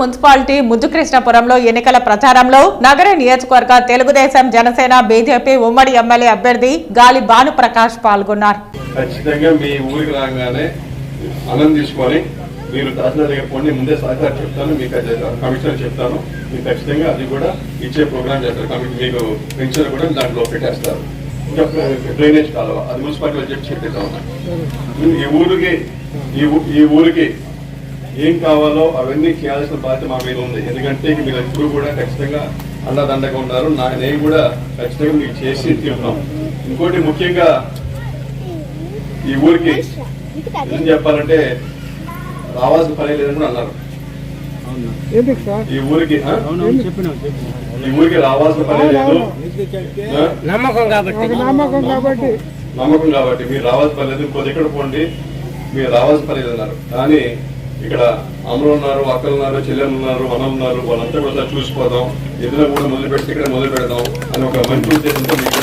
Municipality ముద్దుకృష్ణపురంలో ఎన్నికల ప్రచారంలో నగర నియోజకవర్గ తెలుగుదేశం జనసేన బీజేపీ ఉమ్మడి ఎమ్మెల్యే అభ్యర్థి గాలి భానుప్రకాష్ పాల్గొన్నారు. ఖచ్చితంగా మీ ఊరికి రాగానే అన్నం తీసుకొని మీరు తహసీల్దార్ దగ్గర పోండి ముందే సహకారం చెప్తాను మీకు కమిషనర్ చెప్తాను మీకు ఖచ్చితంగా అది కూడా ఇచ్చే ప్రోగ్రామ్ చేస్తారు. కమిటీ మీకు పెన్షన్ కూడా దాంట్లో పెట్టేస్తారు. ఇంకా డ్రైనేజ్ కాలువ అది మున్సిపాలిటీలో చెప్పి చెప్పేద్దాం ఈ ఊరికి ఈ ఈ ఊరికి ఏం కావాలో అవన్నీ చేయాల్సిన బాధ్యత మా మీద ఉంది. ఎందుకంటే మీరు ఎప్పుడు కూడా ఖచ్చితంగా అండదండగా ఉన్నారు నా నేను కూడా ఖచ్చితంగా మీకు చేసి తీరుతాం. ఇంకోటి ముఖ్యంగా ఈ ఊరికి ఏం చెప్పాలంటే రావాల్సిన పని లేదని కూడా అన్నారు. ఈ ఊరికి ఈ ఊరికి రావాల్సిన పని లేదు? నమ్మకం కాబట్టి. నమ్మకం మీరు రావాల్సిన పని లేదు. ఇంకో దగ్గర పోండి. మీరు రావాల్సిన పని లేదు అన్నారు కానీ ఇక్కడ అమ్మలు ఉన్నారు అక్కలు ఉన్నారు చెల్లెలు ఉన్నారు మనం ఉన్నారు వాళ్ళంతా కూడా చూసిపోదాం ఎదురు కూడా మొదలు పెడితే ఇక్కడ మొదలు పెడదాం అని ఒక మంచి ఉద్దేశంతో మీకు